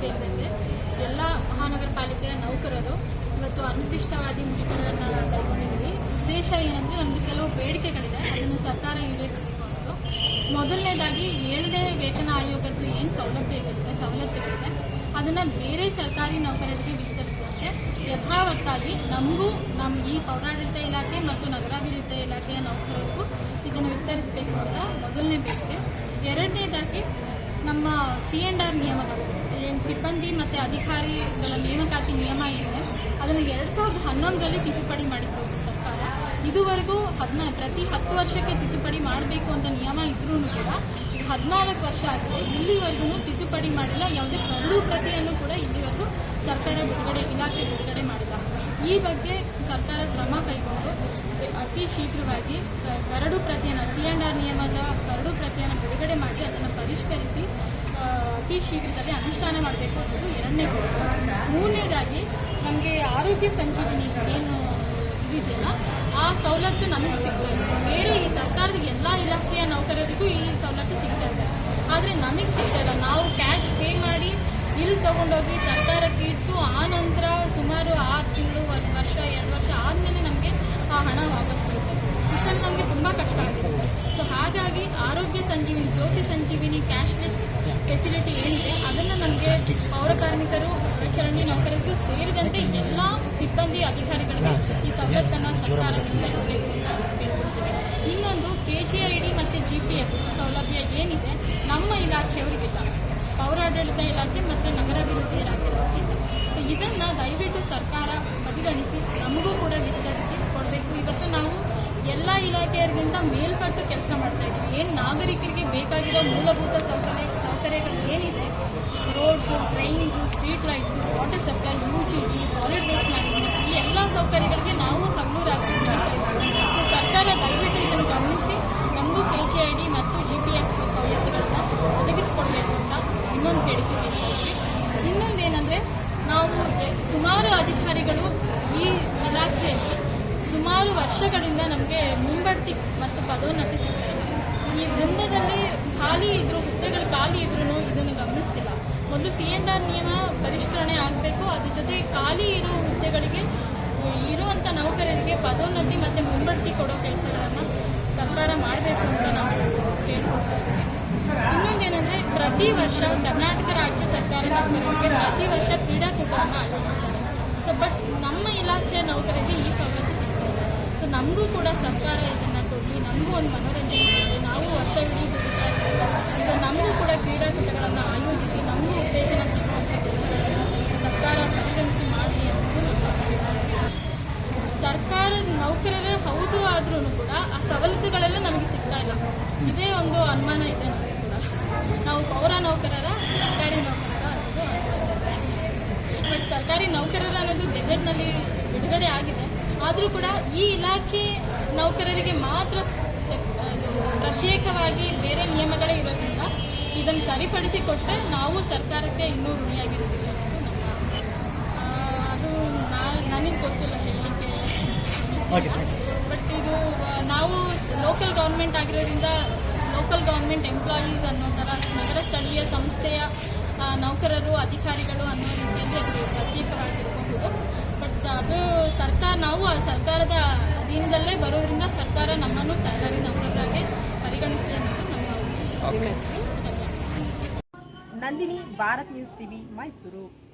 ಸೇರಿದಂತೆ ಎಲ್ಲ ಮಹಾನಗರ ಪಾಲಿಕೆಯ ನೌಕರರು ಇವತ್ತು ಅನಿರ್ದಿಷ್ಟವಾದಿ ಮುಷ್ಕರವನ್ನು ಕೈಗೊಂಡಿದ್ದೀವಿ. ಉದ್ದೇಶ ಏನಂದ್ರೆ ನಮ್ದು ಕೆಲವು ಬೇಡಿಕೆಗಳಿದೆ. ಅದನ್ನು ಸರ್ಕಾರ ಈಡೇರಿಸಬೇಕು ಅನ್ನೋದು. ಮೊದಲನೇದಾಗಿ ಏಳನೇ ವೇತನ ಆಯೋಗದ್ದು ಏನು ಸೌಲಭ್ಯಗಳಿದೆ ಸವಲತ್ತುಗಳಿದೆ. ಅದನ್ನ ಬೇರೆ ಸರ್ಕಾರಿ ನೌಕರರಿಗೆ ವಿಸ್ತರಿಸುವಂತೆ ಯಥಾವತ್ತಾಗಿ ನಮಗೂ ನಮ್ಮ ಈ ಪೌರಾಡಳಿತ ಇಲಾಖೆ ಮತ್ತು ನಗರಾಭಿವೃದ್ಧಿ ಇಲಾಖೆಯ ನೌಕರರಿಗೂ ಇದನ್ನು ವಿಸ್ತರಿಸಬೇಕು ಅಂತ ಮೊದಲನೇ ಬೇಡಿಕೆ. ಎರಡನೇದಾಗಿ ನಮ್ಮ ಸಿ ಆರ್ ನಿಯಮಗಳು. ಸಿಬ್ಬಂದಿ ಮತ್ತು ಅಧಿಕಾರಿಗಳ ನೇಮಕಾತಿ ನಿಯಮ ಏನಿದೆ, ಅದನ್ನು ಎರಡು ಸಾವಿರದ ಹನ್ನೊಂದರಲ್ಲಿ ತಿದ್ದುಪಡಿ ಮಾಡಿತ್ತು ಸರ್ಕಾರ. ಇದುವರೆಗೂ ಹದಿನ, ಪ್ರತಿ ಹತ್ತು ವರ್ಷಕ್ಕೆ ತಿದ್ದುಪಡಿ ಮಾಡಬೇಕು ಅಂತ ನಿಯಮ ಇದ್ರೂ ಕೂಡ ಹದಿನಾಲ್ಕು ವರ್ಷ ಆಗಿದೆ. ಇಲ್ಲಿವರೆಗೂ ತಿದ್ದುಪಡಿ ಮಾಡಿಲ್ಲ. ಯಾವುದೇ ಕರಡು ಪ್ರತಿಯನ್ನು ಕೂಡ ಇಲ್ಲಿವರೆಗೂ ಸರ್ಕಾರ ಬಿಡುಗಡೆ, ಇಲಾಖೆ ಬಿಡುಗಡೆ ಮಾಡಿಲ್ಲ. ಈ ಬಗ್ಗೆ ಸರ್ಕಾರ ಕ್ರಮ ಕೈಗೊಂಡು ಅತಿ ಶೀಘ್ರವಾಗಿ ಕರಡು ಪ್ರತಿಯನ್ನು ಸಿ ನಿಯಮದ ಕರಡು ಪ್ರತಿಯನ್ನು ಬಿಡುಗಡೆ ಮಾಡಿ, ಅದನ್ನು ಪರಿಷ್ಕರಿಸಿ ಅತಿ ಶೀಘ್ರದಲ್ಲಿ ಅನುಷ್ಠಾನ ಮಾಡಬೇಕು ಅನ್ನೋದು ಎರಡನೇ ಮೂರನೇದಾಗಿ, ನಮಗೆ ಆರೋಗ್ಯ ಸಂಜೀವಿನಿ ಏನು ಇದೆಯಲ್ಲ, ಆ ಸವಲತ್ತು ನಮಗೆ ಸಿಗ್ತಾ ಇದೆ. ಬೇರೆ ಈ ಸರ್ಕಾರದ ಎಲ್ಲ ಇಲಾಖೆಯ ನೌಕರರಿಗೂ ಈ ಸವಲತ್ತು ಸಿಗ್ತಾ ಇದೆ. ಆದರೆ ನಮಗೆ ಸಿಗ್ತಾ ಇಲ್ಲ. ನಾವು ಕ್ಯಾಶ್ ಪೇ ಮಾಡಿ ಇಲ್ಲಿ ತಗೊಂಡೋಗಿ ಸರ್ಕಾರಕ್ಕೆ ಇಟ್ಟು ಆ ನಂತರ ಸುಮಾರು ಆರು ತಿಂಗಳು, ಒಂದು ವರ್ಷ, ಎರಡು ವರ್ಷ ಆದಮೇಲೆ ನಮಗೆ ಆ ಹಣ ವಾಪಸ್ ಸಿಗುತ್ತೆ. ಇಷ್ಟಲ್ಲಿ ನಮಗೆ ತುಂಬ ಕಷ್ಟ ಆಗ್ತದೆ. ಸೊ ಹಾಗಾಗಿ ಆರೋಗ್ಯ ಸಂಜೀವಿನಿ, ಜ್ಯೋತಿ ಸಂಜೀವಿನಿ, ಕ್ಯಾಶ್ಲೆಸ್ ಫೆಸಿಲಿಟಿ ಏನಿದೆ ಅದನ್ನು ನಮಗೆ ಪೌರ ಕಾರ್ಮಿಕರು ಚರಂಡಿ ನೌಕರರಿಗೂ ಸೇರಿದಂತೆ ಎಲ್ಲ ಸಿಬ್ಬಂದಿ ಅಧಿಕಾರಿಗಳಿಗೆ ಈ ಸವಲತ್ತನ್ನು ಸರ್ಕಾರ ವಿಸ್ತರಿಸಬೇಕು ಇನ್ನೊಂದು ಕೆ ಜಿ ಐ ಡಿ ಮತ್ತು ಜಿ ಪಿ ಎಫ್ ಸೌಲಭ್ಯ ಏನಿದೆ ನಮ್ಮ ಇಲಾಖೆಯವರಿಗಿಲ್ಲ ಪೌರಾಡಳಿತ ಇಲಾಖೆ ಮತ್ತು ನಗರಾಭಿವೃದ್ಧಿ ಇಲಾಖೆ ಇದನ್ನ ದಯವಿಟ್ಟು ಸರ್ಕಾರ ಪರಿಗಣಿಸಿ ನಮಗೂ ಕೂಡ ವಿಸ್ತರಿಸಿ ಕೊಡಬೇಕು. ಇವತ್ತು ನಾವು ಎಲ್ಲ ಇಲಾಖೆಯರಿಗಿಂತ ಮೇಲ್ಪಟ್ಟು ಕೆಲಸ ಮಾಡ್ತಾ ಇದ್ದೀವಿ. ಏನು ನಾಗರಿಕರಿಗೆ ಬೇಕಾಗಿರೋ ಮೂಲಭೂತ ಸೌಕರ್ಯ ಸೌಕರ್ಯಗಳು ಏನಿದೆ? Roads trains street lights water supply U G D solid waste management ಈ ಎಲ್ಲ ಸೌಕರ್ಯಗಳಿಗೆ ನಾವು ಹಗಲೂರಾಗಿ ದುಡಿತಾ ಸೊ ಸರ್ಕಾರ ದಯವಿಟ್ಟು ಇದನ್ನು ಗಮನಿಸಿ. ನಮಗೂ ಕೆ ಜಿ ಐ ಡಿ ಮತ್ತು ಜಿ ಪಿ ಎಫ್ ಸವಲತ್ತುಗಳನ್ನ ಒದಗಿಸ್ಕೊಡ್ಬೇಕು ಅಂತ ಇನ್ನೊಂದು ಬೇಡಿಕೆ ಇಟ್ಕೊಳ್ತೀವಿ ಏನಂದರೆ ನಾವು ಸುಮಾರು ಅಧಿಕಾರಿಗಳು ಈ ಇಲಾಖೆಯಲ್ಲಿ ಸುಮಾರು ವರ್ಷಗಳಿಂದ ನಮಗೆ ಮುಂಬಡ್ತಿ ಮತ್ತು ಪದೋನ್ನತಿ ಸಿಗ್ತಾ ಇದೆ. ಈ ವೃಂದದಲ್ಲಿ ಖಾಲಿ ಇದ್ರು, ಹುದ್ದೆಗಳು ಖಾಲಿ ಇದ್ರೂ ಇದನ್ನು ಗಮನಿಸ್ತಿಲ್ಲ. ಮೊದಲು ಸಿ ಎಂಡ್ ಆರ್ ನಿಯಮ ಪರಿಷ್ಕರಣೆ ಆಗಬೇಕು, ಅದ್ರ ಜೊತೆ ಖಾಲಿ ಇರೋ ಹುದ್ದೆಗಳಿಗೆ ಇರುವಂಥ ನೌಕರರಿಗೆ ಪದೋನ್ನತಿ ಮತ್ತು ಮುಂಬಡ್ತಿ ಕೊಡೋ ಕೆಲಸಗಳನ್ನು ಸರ್ಕಾರ ಮಾಡಬೇಕು ಅಂತ ನಾವು ಕೇಳ್ಕೊಳ್ತಾ ಇನ್ನೊಂದೇನಂದರೆ ಪ್ರತಿ ವರ್ಷ ಕರ್ನಾಟಕ ರಾಜ್ಯ ಸರ್ಕಾರ ನೌಕರರಿಗೆ ಪ್ರತಿ ವರ್ಷ ಕ್ರೀಡಾಕೂಟವನ್ನು ಆಯೋಜಿಸ್ತಾರೆ. ಬಟ್ ನಮ್ಮ ಇಲಾಖೆಯ ನೌಕರರಿಗೆ ಈ ಸಿಗ್ತಿಲ್ಲ ಸೊ ನಮಗೂ ಕೂಡ ಸರ್ಕಾರ ಇದನ್ನು ಕೊಡಲಿ, ನಮಗೂ ಒಂದು ಮನೋರಂಜನೆ ಮಾಡಲಿ ನಾವು ವರ್ಷವಿಡೀ ದುಡಿತಾ ಸೊ ನಮಗೂ ಕೂಡ ಕ್ರೀಡಾಕೂಟಗಳನ್ನು ಆಯೋಜಿಸಿ, ನಮಗೂ ಉತ್ತೇಜನ ಸಿಗುವಂಥ ಕೆಲಸಗಳನ್ನು ಸರ್ಕಾರ ಪರಿಗಣಿಸಿ ಮಾಡಲಿ ಅನ್ನೋದು ಸರ್ಕಾರ ನೌಕರರೇ ಹೌದು ಆದ್ರೂ ಕೂಡ ಆ ಸವಲತ್ತುಗಳೆಲ್ಲ ನಮಗೆ ಸಿಗ್ತಾ ಇಲ್ಲ. ಇದೇ ಒಂದು ಅನುಮಾನ ಇದೆ ನಮಗೆ ಕೂಡ. ನಾವು ಪೌರ ನೌಕರರ, ಸರ್ಕಾರಿ ನೌಕರರ ಅನ್ನೋದು ಬಟ್ ಸರ್ಕಾರಿ ನೌಕರರ ಅನ್ನೋದು ಗೆಜೆಟ್ನಲ್ಲಿ ಬಿಡುಗಡೆ ಆಗಿದೆ. ಆದರೂ ಕೂಡ ಈ ಇಲಾಖೆ ನೌಕರರಿಗೆ ಮಾತ್ರ ಪ್ರತ್ಯೇಕವಾಗಿ ಬೇರೆ ನಿಯಮಗಳೇ ಇರೋದ್ರಿಂದ ಇದನ್ನು ಸರಿಪಡಿಸಿಕೊಟ್ಟರೆ ನಾವು ಸರ್ಕಾರಕ್ಕೆ ಇನ್ನೂ ಋಣಿಯಾಗಿರುತ್ತೀವಿ ಅದು ನನಗೆ ಗೊತ್ತಿಲ್ಲ ಹೇಳಲಿಕ್ಕೆ. ಬಟ್ ಇದು ನಾವು ಲೋಕಲ್ ಗೌರ್ಮೆಂಟ್ ಆಗಿರೋದ್ರಿಂದ ಲೋಕಲ್ ಗೌರ್ಮೆಂಟ್ ಎಂಪ್ಲಾಯೀಸ್ ಅನ್ನೋ ಥರ ನಗರ ಸ್ಥಳೀಯ ಸಂಸ್ಥೆಯ ನೌಕರರು ಅಧಿಕಾರಿಗಳು ಅನ್ನೋ ರೀತಿಯಲ್ಲಿ ನಾವು ಆ ಸರ್ಕಾರದ ಅಧೀನದಲ್ಲೇ ಬರೋದ್ರಿಂದ ಸರ್ಕಾರ ನಮ್ಮನ್ನು ಸರ್ಕಾರಿ ನೌಕರರಾಗಿ ಪರಿಗಣಿಸಿದೆ ಅನ್ನೋದು ನಮ್ಮ ನಂದಿನಿ ಭಾರತ್ ನ್ಯೂಸ್ ಟಿವಿ ಮೈಸೂರು.